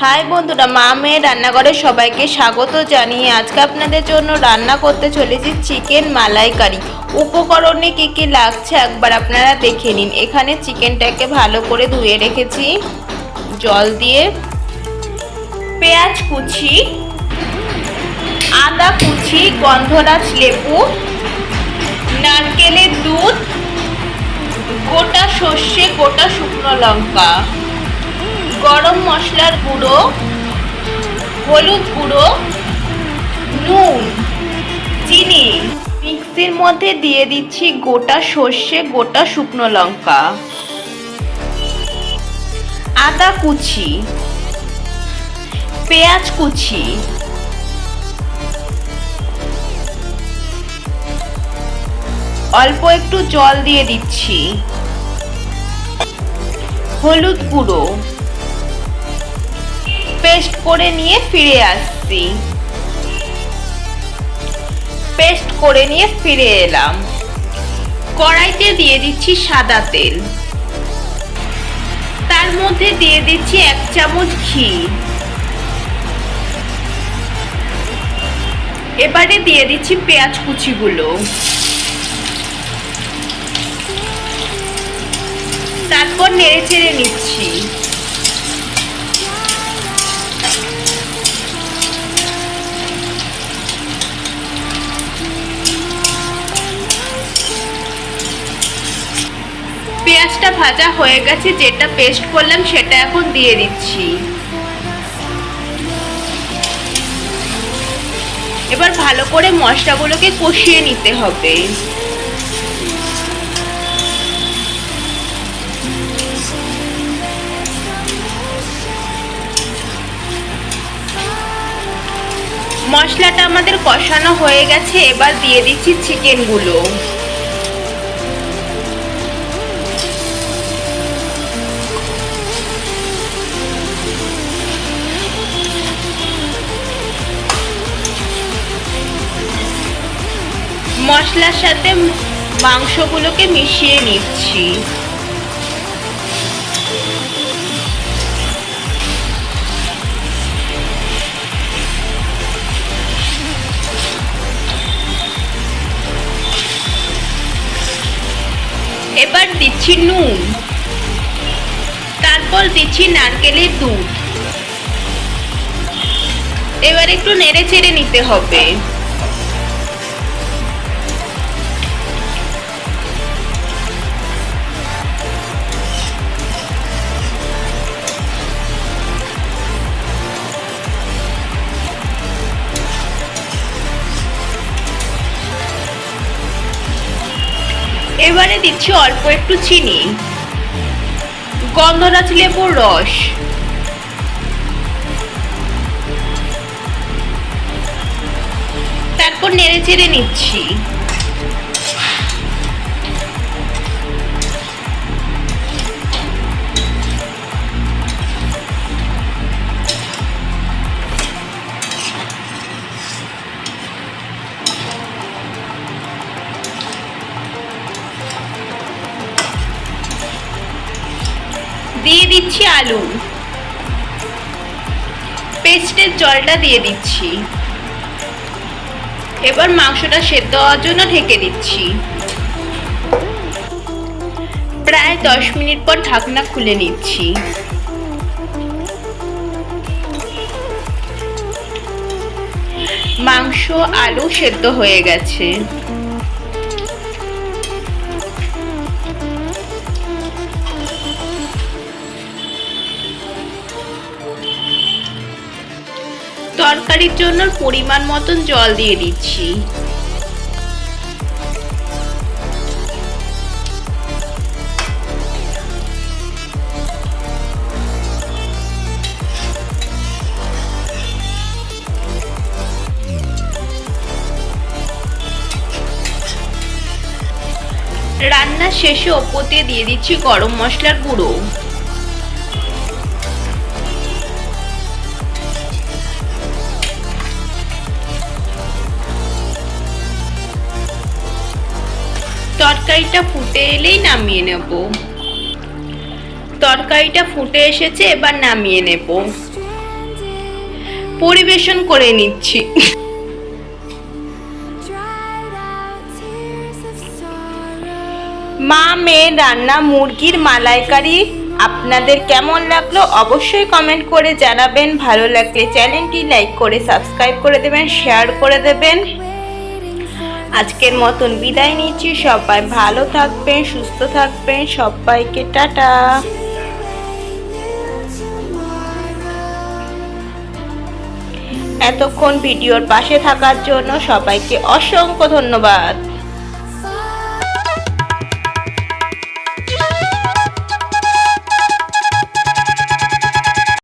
High বন্ধুরা, মা মেয়ে রান্নাঘরে সবাইকে স্বাগত জানিয়ে আজকে আপনাদের জন্য রান্না করতে চলেছি চিকেন মালাইকারি। উপকরণে কী কী লাগছে একবার আপনারা দেখে নিন। এখানে চিকেনটাকে ভালো করে ধুয়ে রেখেছি। জল দিয়ে। পেঁয়াজ কুচি। আদা কুচি, গন্ধরাজ লেবু। নারকেলের দুধ। গোটা সর্ষে, গোটা শুকনো লঙ্কা। গরম মশলার গুঁড়ো, হলুদ গুঁড়ো, নুন, চিনি। মিক্সির মধ্যে দিয়ে দিচ্ছি গোটা সর্ষে, গোটা শুকনো লঙ্কা। আদা কুচি, পেঁয়াজ কুচি, অল্প একটু জল দিয়ে দিচ্ছি। হলুদ গুঁড়ো। পেস্ট করে নিয়ে ফিরে আসছি। পেস্ট করে নিয়ে ফিরে এলাম। কড়াইতে দিয়ে দিচ্ছি সাদা তেল। তার মধ্যে দিয়ে দিচ্ছি এক চামচ ঘি। এবারে দিয়ে দিচ্ছি পেঁয়াজ কুচিগুলো। তারপর নেড়ে চেড়ে নিচ্ছি। পেঁয়াজটা ভাজা হয়ে গেছে, যেটা পেস্ট করলাম, সেটা এখন দিয়ে দিচ্ছি। এবার ভালো করে মশলাগুলোকে কষিয়ে নিতে হবে। মশলাটা আমাদের কষানো হয়ে গেছে, এবার দিয়ে দিচ্ছি চিকেনগুলো মশলার সাথে মাংসগুলোকে মিশিয়ে নিচ্ছি। এবার দিচ্ছি নুন। তারপর দিচ্ছি নারকেলের দুধ। এবার একটু নেড়ে চেড়ে নিতে হবে। এবারে দিচ্ছি অল্প একটু চিনি। গন্ধরাজ লেবুর রস। তারপর নেড়ে চেড়ে নিচ্ছি। দিয়ে দিচ্ছি আলু। পেস্টের জলটা দিয়ে দিচ্ছি। এবার মাংসটা সেদ্ধ হওয়ার জন্য ঢেকে দিচ্ছি। প্রায় দশ মিনিট পর ঢাকনা খুলে নিচ্ছি। মাংস, আলু সেদ্ধ হয়ে গেছে। তরকারির জন্য পরিমাণ মতন জল দিয়ে দিচ্ছি। রান্না শেষে দিয়ে দিয়ে দিচ্ছি গরম মশলার গুঁড়ো। তরকারিটা ফুটে এলেই নামিয়ে নেব। তরকারিটা ফুটে এসেছে, এবার নামিয়ে নেব। পরিবেশন করে নিচ্ছি. মা, মেয়ে, রান্না, মুরগির মালাইকারি আপনাদের কেমন লাগল অবশ্যই কমেন্ট করে জানাবেন। ভালো লাগলে চ্যানেলটি লাইক করে সাবস্ক্রাইব করে দেবেন শেয়ার করে দেবেন। আজকের মতন বিদায় নিচ্ছি। সবাই ভালো থাকবেন, সুস্থ থাকবেন। সবাইকে টাটা। এতক্ষণ ভিডিওর পাশে থাকার জন্য সবাইকে অসংখ্য ধন্যবাদ।